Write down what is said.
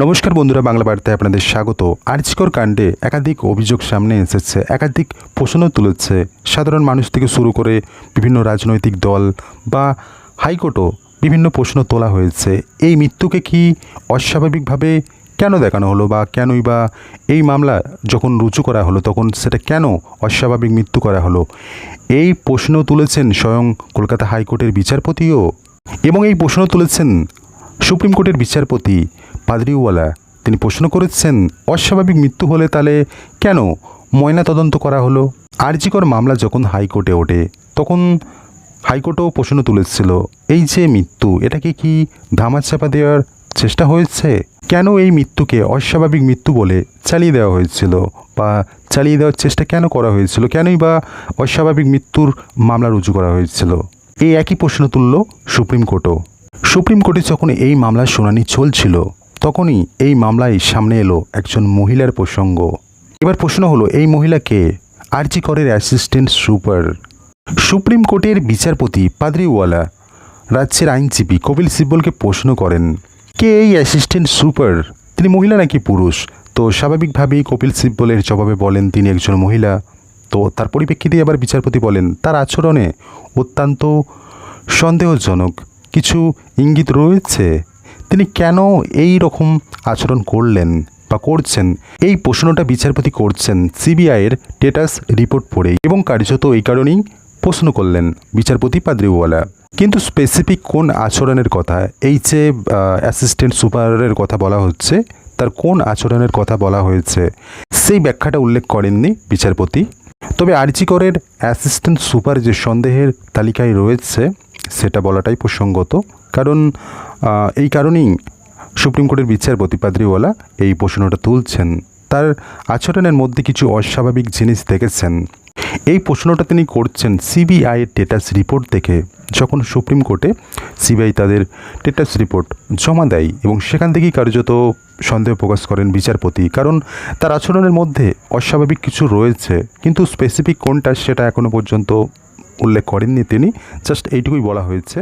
নমস্কার বন্ধুরা, বাংলা বার্তায় আপনাদের স্বাগত। আর্জিকর কাণ্ডে একাধিক অভিযোগ সামনে এসেছে, একাধিক প্রশ্ন তুলেছে। সাধারণ মানুষ থেকে শুরু করে বিভিন্ন রাজনৈতিক দল বা হাইকোর্টও বিভিন্ন প্রশ্ন তোলা হয়েছে। এই মৃত্যুকে কি অস্বাভাবিকভাবে কেন দেখানো হলো বা কেনই বা এই মামলা যখন রুজু করা হলো, তখন সেটা কেন অস্বাভাবিক মৃত্যু করা হলো? এই প্রশ্ন তুলেছেন স্বয়ং কলকাতা হাইকোর্টের বিচারপতিও এবং এই প্রশ্ন তুলেছেন সুপ্রিম কোর্টের বিচারপতি পাদরিওয়ালা, তিনি প্রশ্ন করেছেন, অস্বাভাবিক মৃত্যু হলে তাহলে কেন ময়না তদন্ত করা হলো? আরজিকর মামলা যখন হাইকোর্টে ওঠে, তখন হাইকোর্টও প্রশ্ন তুলেছিল, এই যে মৃত্যু, এটাকে কি ধামাচাপা দেওয়ার চেষ্টা হয়েছে? কেন এই মৃত্যুকে অস্বাভাবিক মৃত্যু বলে চালিয়ে দেওয়া হয়েছিল? বা চালিয়ে দেওয়ার চেষ্টা কেন করা হয়েছিল? কেনই বা অস্বাভাবিক মৃত্যুর মামলা রুজু করা হয়েছিল? এই একই প্রশ্ন তুলল সুপ্রিম কোর্টও। সুপ্রিম কোর্টে যখন এই মামলার শুনানি চলছিল তখনই এই মামলায় সামনে এলো একজন মহিলার প্রসঙ্গ। এবার প্রশ্ন হলো, এই মহিলাকে আরজি করের অ্যাসিস্ট্যান্ট সুপার সুপ্রিম কোর্টের বিচারপতি পাদরিওয়ালা, রাজ্যের আইনজীবী কপিল সিব্বলকে প্রশ্ন করেন, কে এই অ্যাসিস্ট্যান্ট সুপার তিনি মহিলা নাকি পুরুষ? তো স্বাভাবিকভাবেই কপিল সিব্বলের জবাবে বলেন, তিনি একজন মহিলা। তো তার পরিপ্রেক্ষিতে আবার বিচারপতি বলেন, তার আচরণে অত্যন্ত সন্দেহজনক। কিছু ইঙ্গিত রয়েছে? তিনি কেন এই রকম আচরণ করলেন বা করছেন? এই প্রশ্নটা বিচারপতি করছেন, সিবিআইয়ের স্টেটাস রিপোর্ট পড়েই এবং কার্যত এই কারণেই প্রশ্ন করলেন বিচারপতি পাদ্রিওয়ালা। কিন্তু স্পেসিফিক কোন আচরণের কথা, এই যে অ্যাসিস্ট্যান্ট সুপারের কথা বলা হচ্ছে, তার কোন আচরণের কথা বলা হয়েছে, সেই ব্যাখ্যাটা উল্লেখ করেননি বিচারপতি। তবে আর্জিকরের অ্যাসিস্ট্যান্ট সুপার যে সন্দেহের তালিকায় রয়েছে সেটা বলাটাই প্রসঙ্গত। কারণ এই কারণেই সুপ্রিম কোর্টের বিচারপতি পাদ্রিওয়ালা এই প্রশ্নটা তুলছেন। তার আচরণের মধ্যে কিছু অস্বাভাবিক জিনিস দেখেছেন। এই প্রশ্নটা তিনি করছেন সিবিআইয়ের টেটাস রিপোর্ট দেখে যখন সুপ্রিম কোর্টে সিবিআই তাদের টেটাস রিপোর্ট জমা দেয় এবং সেখান থেকেই কার্যত সন্দেহ প্রকাশ করেন বিচারপতি। কারণ, তার আচরণের মধ্যে অস্বাভাবিক কিছু রয়েছে, কিন্তু স্পেসিফিক কোনটা সেটা এখনও পর্যন্ত উল্লেখ করেননি তিনি জাস্ট এইটুকুই বলা হয়েছে।